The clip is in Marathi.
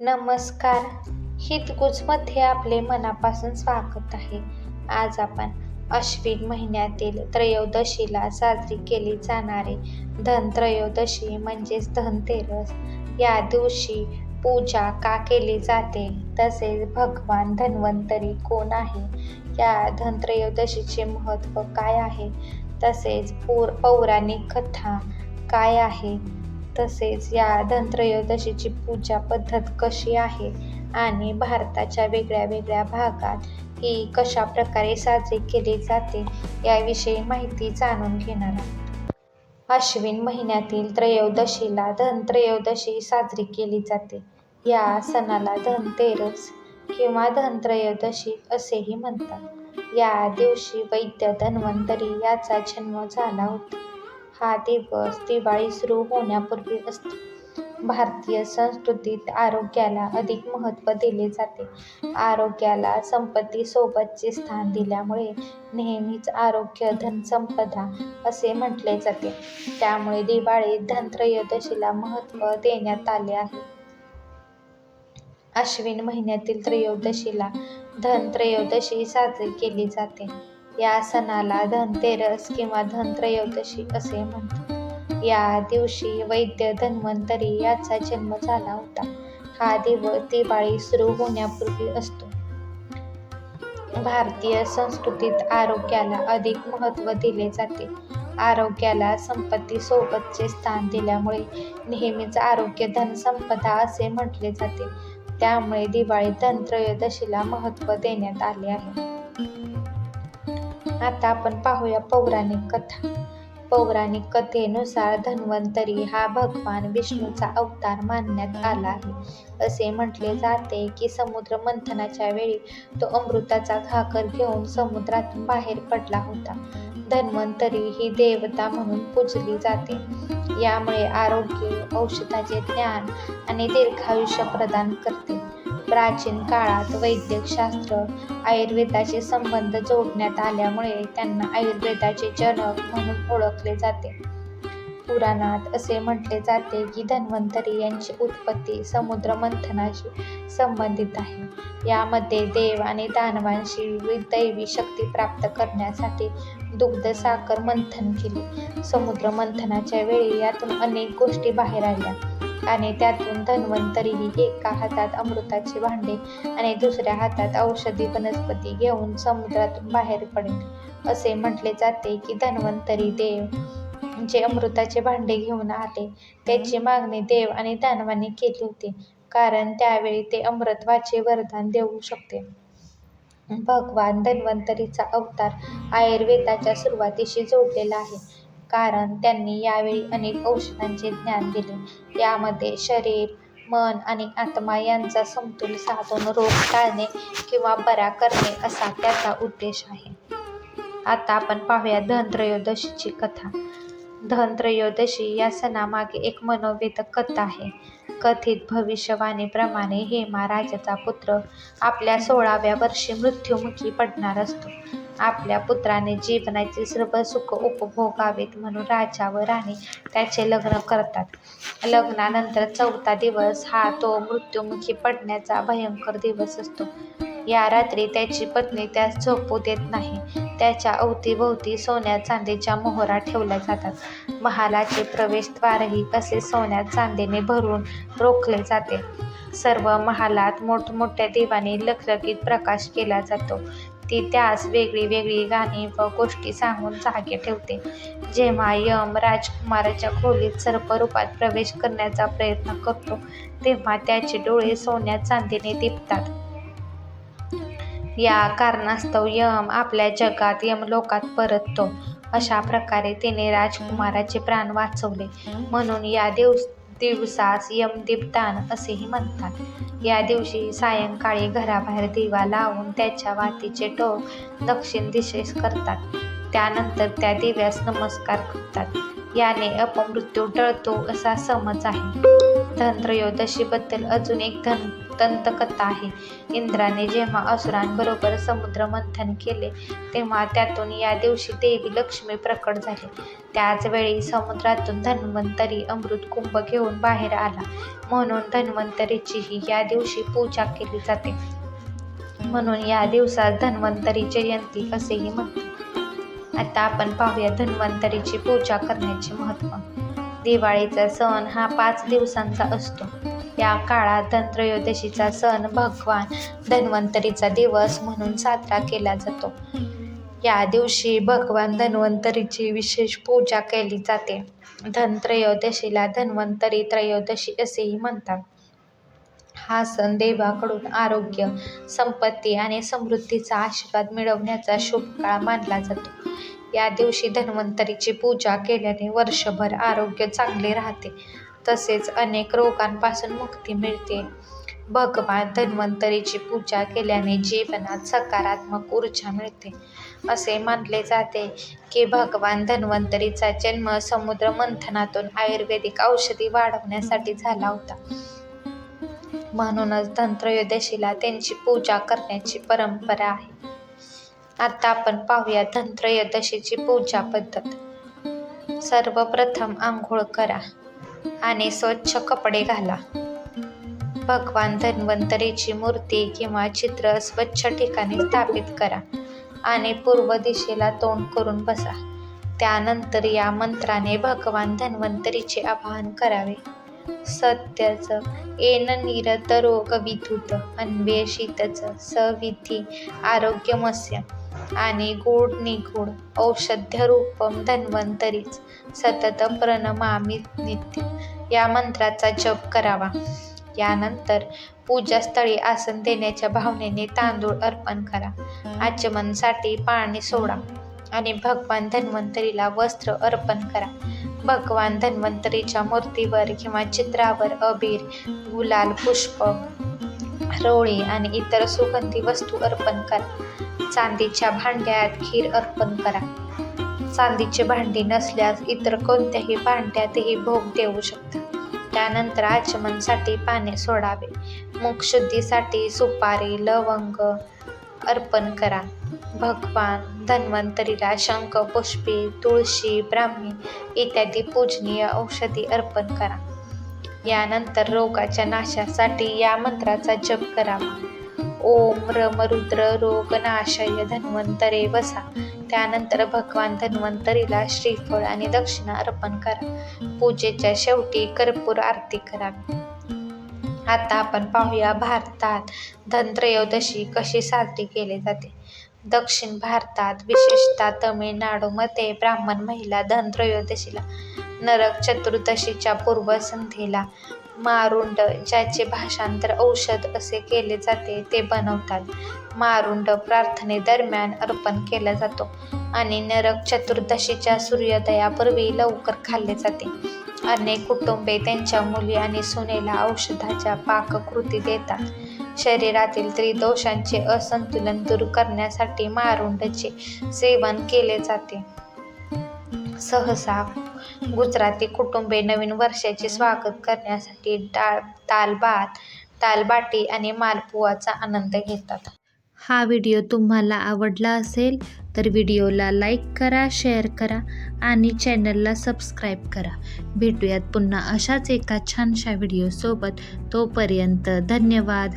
नमस्कार. हितगुजमध्ये आपले मनापासून स्वागत आहे. आज आपण अश्विन महिन्यातील त्रयोदशीला साजरी केली जाणारी धनत्रयोदशी म्हणजेच धनतेरस. या दिवशी पूजा का केली जाते? तसेच भगवान धन्वंतरी कोण आहे? या धनत्रयोदशीचे महत्त्व काय आहे? तसेच पौराणिक कथा काय आहे? तसेच या धनत्रयोदशीची पूजा पद्धत कशी आहे आणि भारताच्या वेगळ्या वेगळ्या भागात ही कशा प्रकारे साजरी केली जाते याविषयी माहिती जाणून घेणार आहोत. अश्विन महिन्यातील त्रयोदशीला धनत्रयोदशी साजरी केली जाते. या सणाला धनतेरस किंवा धनत्रयोदशी असेही म्हणतात. या दिवशी वैद्य धन्वंतरी याचा जन्म झाला होता. हा दिवस दिवाळी सुरू होण्यापूर्वी असतो. भारतीय संस्कृतीत आरोग्याला अधिक महत्त्व दिले जाते. आरोग्याला संपत्तीसोबतचे स्थान दिल्यामुळे नेहमीच आरोग्य धनसंपदा असे म्हटले जाते. त्यामुळे दिवाळीत धनत्रयोदशीला महत्त्व देण्यात आले आहे. अश्विन महिन्यातील त्रयोदशीला धनत्रयोदशी साजरी केली जाते. या सणाला धनतेरस किंवा धनत्रयोदशी असे म्हणतात. या दिवशी वैद्य धन्वंतरी याचा जन्म झाला होता. हा दिवस दिवाळी सुरू होण्यापूर्वी असतो. भारतीय संस्कृतीत आरोग्याला अधिक महत्त्व दिले जाते. आरोग्याला संपत्तीसोबतचे स्थान दिल्यामुळे नेहमीच आरोग्य धनसंपदा असे म्हटले जाते. त्यामुळे दिवाळी धनत्रयोदशीला महत्त्व देण्यात आले आहे. आता आपण पाहूया पौराणिक कथा. पौराणिक कथेनुसार धन्वंतरी हा भगवान विष्णूचा अवतार मानण्यात आला आहे. असे म्हटले जाते की समुद्र मंथनाच्या वेळी तो अमृताचा घाकर घेऊन समुद्रातून बाहेर पडला होता. धन्वंतरी ही देवता म्हणून पूजली जाते. यामुळे आरोग्य औषधाचे ज्ञान आणि दीर्घायुष्य प्रदान करते. प्राचीन काळात वैद्यकशास्त्र आयुर्वेदाशी संबंध जोडण्यात आल्यामुळे त्यांना आयुर्वेदाचे जनक म्हणून ओळखले जाते. पुराणात असे म्हटले जाते की धन्वंतरी यांची उत्पत्ती समुद्र मंथनाशी संबंधित आहे. यामध्ये देव आणि दानवांशी दैवी शक्ती प्राप्त करण्यासाठी दुग्ध साखर मंथन केले. समुद्र मंथनाच्या वेळी यातून अनेक गोष्टी बाहेर आल्या. आणि त्यातून धन्वंतरीही एका हातात अमृताचे भांडे आणि दुसऱ्या हातात औषधी वनस्पती घेऊन समुद्रातून बाहेर पडेल. असे म्हटले जाते की धन्वंतरी देव जे अमृताचे भांडे घेऊन आले त्याची मागणी देव आणि दानवांनी केली होती कारण त्यावेळी ते अमृतवाचे वरदान देऊ शकते. भगवान धन्वंतरीचा अवतार आयुर्वेदाच्या सुरुवातीशी जोडलेला आहे. कारण त्यांनी यावेळी अनेक औषधांचे ज्ञान दिले. यामध्ये शरीर मन आणि आत्मा यांचा समतोल साधून रोग टाळणे किंवा बरा करणे असा त्याचा उद्देश आहे. आता आपण पाहूया धनत्रयोदशीची कथा. धनत्रयोदशी या सणामागे एक मनोवेदक कथा आहे. कथित भविष्यवाणीप्रमाणे हेमा राजाचा पुत्र आपल्या सोळाव्या वर्षी मृत्युमुखी पडणार असतो. आपल्या पुत्राने जीवनाचे सर्व सुख उपभोगावेत म्हणून राजा व राणी त्याचे लग्न करतात. लग्नानंतर चौथा दिवस हा तो मृत्युमुखी पडण्याचा भयंकर दिवस असतो. या रात्री त्याची पत्नी त्यास झोपू देत नाही. त्याच्या अवतीभोवती सोन्या चांदीच्या मोहरा ठेवल्या जातात. महालाचे प्रवेशद्वारही असे सोन्या चांदीने भरून रोखले जाते. सर्व महालात मोठमोठ्या देवाने लखलखीत प्रकाश केला जातो. ती त्यास वेगळी वेगळी गाणी व गोष्टी सांगून जागे ठेवते. जेव्हा यम राजकुमाराच्या खोलीत सर्परूपात प्रवेश करण्याचा प्रयत्न करतो तेव्हा त्याचे डोळे सोन्या चांदीने दिपतात. या कारणास्तव यम आपल्या जगात यमलोकात परततो. अशा प्रकारे तिने राजकुमाराचे प्राण वाचवले. म्हणून या दिवस दिवसास यमदीपदान असेही म्हणतात. या दिवशी सायंकाळी घराबाहेर दिवा लावून त्याच्या वातीचे टोक दक्षिण दिशेस करतात. त्यानंतर त्या दिव्यास नमस्कार करतात. याने अपमृत्यू टळतो असा समज आहे. धनत्रयोदशीबद्दल अजून एक धन दंतकथा आहे. इंद्राने जेव्हा असुरांबरोबर समुद्र मंथन केले तेव्हा त्यातून या दिवशी देवी लक्ष्मी प्रकट झाली. त्याचवेळी समुद्रातून धन्वंतरी अमृत कुंभ घेऊन बाहेर आला. म्हणून धन्वंतरीचीही या दिवशी पूजा केली जाते. म्हणून या दिवसात धन्वंतरी जयंती असेही म्हणतात. आता आपण पाहूया धन्वंतरीची पूजा करण्याचे महत्त्व. दिवाळीचा सण हा पाच दिवसांचा असतो. या काळात धनत्रयोदशीचा सण भगवान धन्वंतरीचा दिवस म्हणून साजरा केला जातो. या दिवशी भगवान धन्वंतरीची विशेष पूजा केली जाते. धनत्रयोदशीला धन्वंतरी त्रयोदशी असेही म्हणतात. हा सण देवाकडून आरोग्य संपत्ती आणि समृद्धीचा आशीर्वाद मिळवण्याचा शुभ काळ मानला जातो. या दिवशी धन्वंतरीची पूजा केल्याने वर्षभर आरोग्य चांगले राहते. तसेच अनेक रोगांपासून मुक्ती मिळते. भगवान धन्वंतरीची पूजा केल्याने जीवनात सकारात्मक ऊर्जा मिळते. असे मानले जाते की भगवान धन्वंतरीचा जन्म समुद्र मंथनातून आयुर्वेदिक औषधी वाढवण्यासाठी झाला होता. म्हणूनच धनत्रयोदशीला त्यांची पूजा करण्याची परंपरा आहे. आता आपण पाहूया धनत्रयोदशीची पूजा पद्धत. सर्वप्रथम आंघोळ करा आणि स्वच्छ कपडे घाला. भगवान धन्वंतरीची मूर्ती किंवा चित्र स्वच्छ ठिकाणी स्थापित करा आणि पूर्व दिशेला तोंड करून बसा. त्यानंतर या मंत्राने भगवान धन्वंतरीचे आवाहन करावे. सत्यच येन निरत रोग अन्वेषितच सविधी आरोग्यमस्य आणि गूढ निगूढ औषध्यरूपम धन्वंतरीच सतत प्रणमामी नित्य. या मंत्राचा जप करावा. यानंतर पूजास्थळी आसन देण्याच्या भावनेने तांदूळ अर्पण करा. आचमनसाठी पाणी सोडा आणि भगवान धन्वंतरीला वस्त्र अर्पण करा. भगवान धन्वंतरीच्या मूर्तीवर किंवा चित्रावर अबीर गुलाल पुष्प रोळी आणि इतर सुगंधी वस्तू अर्पण करा. चांदीच्या भांड्यात खीर अर्पण करा. चांदीची भांडी नसल्यास इतर कोणत्याही भांड्यातही भोग देऊ शकता. त्यानंतर आचमनसाठी पाणी सोडावे. मुखशुद्धीसाठी सुपारी लवंग अर्पण करा. भगवान धन्वंतरीला शंख पुष्पी तुळशी ब्राह्मी इत्यादी पूजनीय औषधी अर्पण करा. यानंतर रोगाच्या नाशासाठी या मंत्राचा जप करावा ओम रमरुद्र रोग नाशय धन्वंतरे बसा. त्यानंतर भगवान धन्वंतरीला श्रीफळ आणि दक्षिणा अर्पण करा. पूजेच्या शेवटी कर्पूर आरती करावी आता आपण पाहूया भारतात धनत्रयोदशी कशी साजरी केली जाते. दक्षिण भारतात विशेषतः तमिळनाडूमध्ये ब्राह्मण महिला धनत्रयोदशीला नरक चतुर्दशीच्या पूर्वसंध्येला मारुंड ज्याचे भाषांतर औषध असे केले जाते ते बनवतात. मारुंड प्रार्थनेदरम्यान अर्पण केला जातो आणि नरक चतुर्दशीच्या सूर्योदयापूर्वी लवकर खाल्ले जाते. अनेक कुटुंबे त्यांच्या मुली आणि सुनेला औषधाच्या पाककृती देतात. शरीरातील त्रिदोषांचे असंतुलन दूर करण्यासाठी मारुंडचे सेवन केले जाते. सहसा गुजराती कुटुंबे नवीन वर्षाचे स्वागत करण्यासाठी डाळ दालभात दालबाटी आणि मालपुआचा आनंद घेतात. हा व्हिडिओ तुम्हाला आवडला असेल तर व्हिडिओला लाईक करा शेअर करा आणि चॅनलला सबस्क्राईब करा. भेटूयात पुन्हा अशाच एका छानशा व्हिडिओसोबत. तोपर्यंत धन्यवाद.